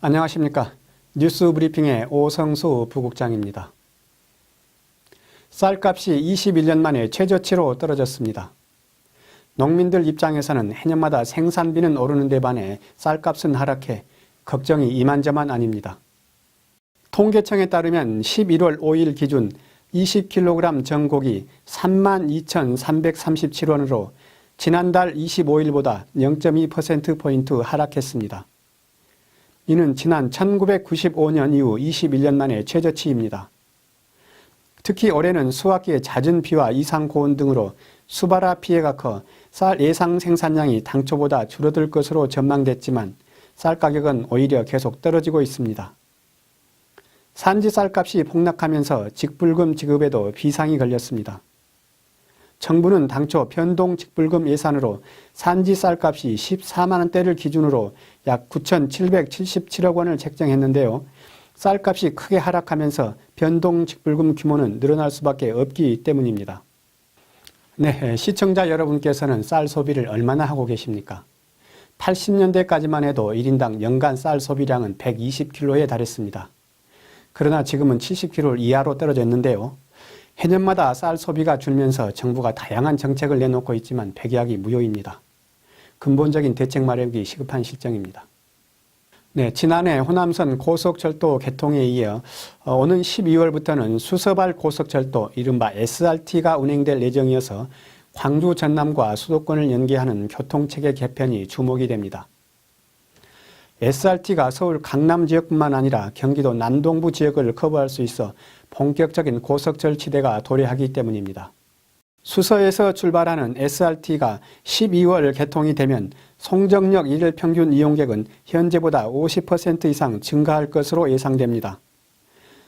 안녕하십니까. 뉴스 브리핑의 오성수 부국장입니다. 쌀값이 21년 만에 최저치로 떨어졌습니다. 농민들 입장에서는 해년마다 생산비는 오르는 데 반해 쌀값은 하락해 걱정이 이만저만 아닙니다. 통계청에 따르면 11월 5일 기준 20kg 전곡이 32,337원으로 지난달 25일보다 0.2%포인트 하락했습니다. 이는 지난 1995년 이후 21년 만에 최저치입니다. 특히 올해는 수확기에 잦은 비와 이상 고온 등으로 수발화 피해가 커 쌀 예상 생산량이 당초보다 줄어들 것으로 전망됐지만 쌀 가격은 오히려 계속 떨어지고 있습니다. 산지 쌀값이 폭락하면서 직불금 지급에도 비상이 걸렸습니다. 정부는 당초 변동 직불금 예산으로 산지 쌀값이 14만 원대를 기준으로 약 9,777억 원을 책정했는데요. 쌀값이 크게 하락하면서 변동 직불금 규모는 늘어날 수밖에 없기 때문입니다. 네, 시청자 여러분께서는 쌀 소비를 얼마나 하고 계십니까? 80년대까지만 해도 1인당 연간 쌀 소비량은 120kg에 달했습니다. 그러나 지금은 70kg 이하로 떨어졌는데요. 해년마다 쌀 소비가 줄면서 정부가 다양한 정책을 내놓고 있지만 백약이 무효입니다. 근본적인 대책 마련이 시급한 실정입니다. 네, 지난해 호남선 고속철도 개통에 이어 어, 오는 12월부터는 수서발 고속철도 이른바 SRT가 운행될 예정이어서 광주 전남과 수도권을 연계하는 교통체계 개편이 주목이 됩니다. SRT가 서울 강남 지역뿐만 아니라 경기도 남동부 지역을 커버할 수 있어 본격적인 고속철 치대가 도래하기 때문입니다. 수서에서 출발하는 SRT가 12월 개통이 되면 송정역 일일 평균 이용객은 현재보다 50% 이상 증가할 것으로 예상됩니다.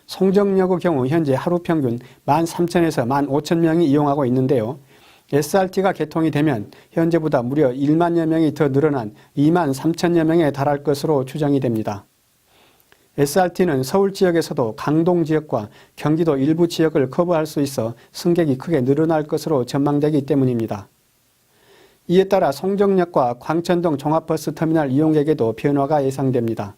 송정역의 경우 현재 하루 평균 13,000에서 15,000명이 이용하고 있는데요. SRT가 개통이 되면 현재보다 무려 1만여 명이 더 늘어난 2만 3천여 명에 달할 것으로 추정이 됩니다. SRT는 서울 지역에서도 강동 지역과 경기도 일부 지역을 커버할 수 있어 승객이 크게 늘어날 것으로 전망되기 때문입니다. 이에 따라 송정역과 광천동 종합버스 터미널 이용객에도 변화가 예상됩니다.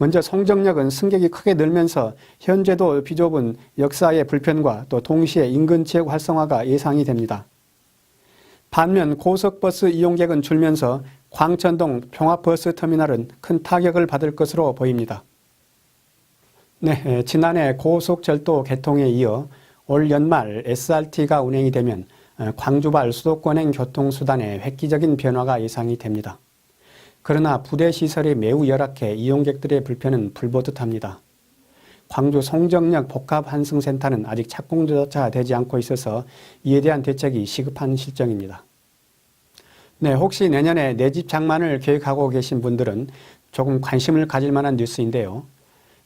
먼저 송정역은 승객이 크게 늘면서 현재도 비좁은 역사의 불편과 또 동시에 인근 지역 활성화가 예상이 됩니다. 반면 고속버스 이용객은 줄면서 광천동 종합버스 터미널은 큰 타격을 받을 것으로 보입니다. 네, 지난해 고속철도 개통에 이어 올 연말 SRT가 운행이 되면 광주발 수도권행 교통수단에 획기적인 변화가 예상이 됩니다. 그러나 부대 시설이 매우 열악해 이용객들의 불편은 불보듯합니다. 광주 송정역 복합환승센터는 아직 착공조차 되지 않고 있어서 이에 대한 대책이 시급한 실정입니다. 네, 혹시 내년에 내 집 장만을 계획하고 계신 분들은 조금 관심을 가질 만한 뉴스인데요.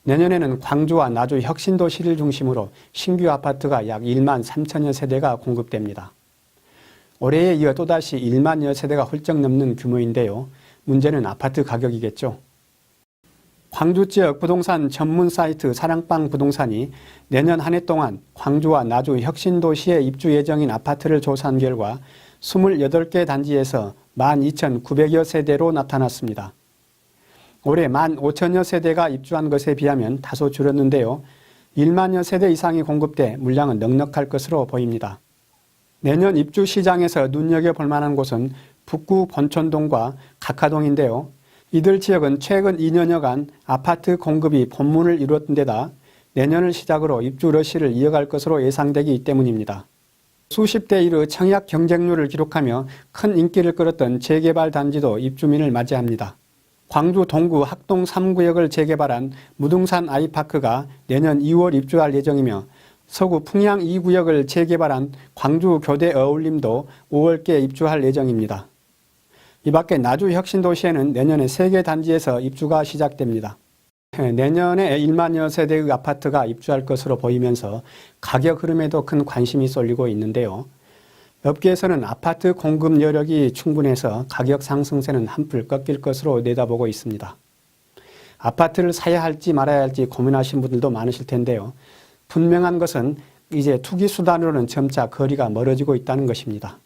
내년에는 광주와 나주 혁신도시를 중심으로 신규 아파트가 약 1만 3천여 세대가 공급됩니다. 올해에 이어 또다시 1만여 세대가 훌쩍 넘는 규모인데요. 문제는 아파트 가격이겠죠. 광주 지역 부동산 전문 사이트 사랑방 부동산이 내년 한 해 동안 광주와 나주 혁신도시에 입주 예정인 아파트를 조사한 결과 28개 단지에서 12,900여 세대로 나타났습니다. 올해 15,000여 세대가 입주한 것에 비하면 다소 줄었는데요. 1만여 세대 이상이 공급돼 물량은 넉넉할 것으로 보입니다. 내년 입주 시장에서 눈여겨볼 만한 곳은 북구 본촌동과 각하동인데요. 이들 지역은 최근 2년여간 아파트 공급이 본문을 이루었던 데다 내년을 시작으로 입주 러시를 이어갈 것으로 예상되기 때문입니다. 수십 대 1의 청약 경쟁률을 기록하며 큰 인기를 끌었던 재개발 단지도 입주민을 맞이합니다. 광주 동구 학동 3구역을 재개발한 무등산 아이파크가 내년 2월 입주할 예정이며 서구 풍양 2구역을 재개발한 광주 교대 어울림도 5월께 입주할 예정입니다. 이 밖에 나주 혁신도시에는 내년에 3개 단지에서 입주가 시작됩니다. 내년에 1만여 세대의 아파트가 입주할 것으로 보이면서 가격 흐름에도 큰 관심이 쏠리고 있는데요. 업계에서는 아파트 공급 여력이 충분해서 가격 상승세는 한풀 꺾일 것으로 내다보고 있습니다. 아파트를 사야 할지 말아야 할지 고민하신 분들도 많으실 텐데요. 분명한 것은 이제 투기 수단으로는 점차 거리가 멀어지고 있다는 것입니다.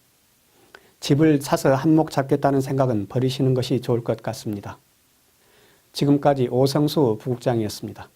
집을 사서 한몫 잡겠다는 생각은 버리시는 것이 좋을 것 같습니다. 지금까지 오성수 부국장이었습니다.